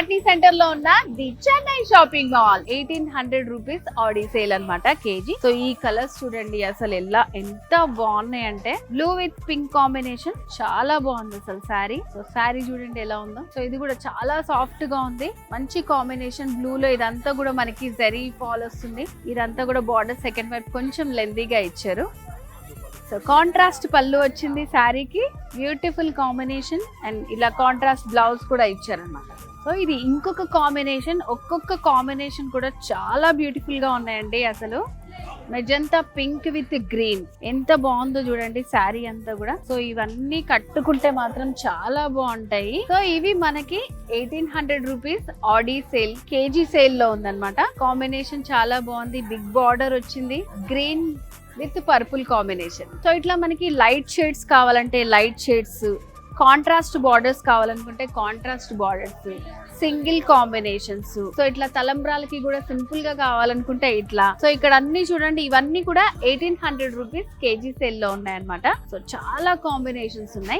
లాట్నీ సెంటర్లో ఉన్న the Chennai shopping mall eighteen hundred rupees Aadi sale అన్నమాట కేజీ. సో ఈ కలర్స్ చూడండి అసలు ఎలా ఎంత బాగున్నాయి అంటే బ్లూ విత్ పింక్ కాంబినేషన్ చాలా బాగుంది అసలు శారీ. సో శారీ చూడండి ఎలా ఉందో. సో ఇది కూడా చాలా సాఫ్ట్గా ఉంది. మంచి కాంబినేషన్ బ్లూ లో ఇదంతా కూడా మనకి జరీ ఫాల్ వస్తుంది. ఇదంతా కూడా బార్డర్ సెకండ్ వైపు కొంచెం లెందీగా ఇచ్చారు. సో కాంట్రాస్ట్ పళ్ళు వచ్చింది శారీకి. బ్యూటిఫుల్ కాంబినేషన్ అండ్ ఇలా కాంట్రాస్ట్ బ్లౌజ్ కూడా ఇచ్చారన్నమాట. సో ఇది ఇంకొక కాంబినేషన్ ఒక్కొక్క కాంబినేషన్ కూడా చాలా బ్యూటిఫుల్గా ఉన్నాయండి అసలు. Magenta pink with green. ఎంత బాగుందో చూడండి శారీ అంతా కూడా. సో ఇవన్నీ కట్టుకుంటే మాత్రం చాలా బాగుంటాయి. సో ఇవి మనకి eighteen hundred rupees Aadi sale KG సేల్లో ఉందన్నమాట. కాంబినేషన్ చాలా బాగుంది. బిగ్ బార్డర్ వచ్చింది. Green with purple combination so ఇట్లా మనకి లైట్ షేడ్స్ కావాలంటే లైట్ షేడ్స్ కాంట్రాస్ట్ బార్డర్స్ కావాలనుకుంటే contrast borders single combinations. So ఇట్లా తలంబ్రాలకి కూడా సింపుల్గా కావాలనుకుంటే ఇట్లా. సో ఇక్కడ అన్ని చూడండి ఇవన్నీ కూడా ఎయిటీన్ హండ్రెడ్ రూపీస్ కేజీ సేల్లో ఉన్నాయన్నమాట. సో చాలా కాంబినేషన్స్ ఉన్నాయి.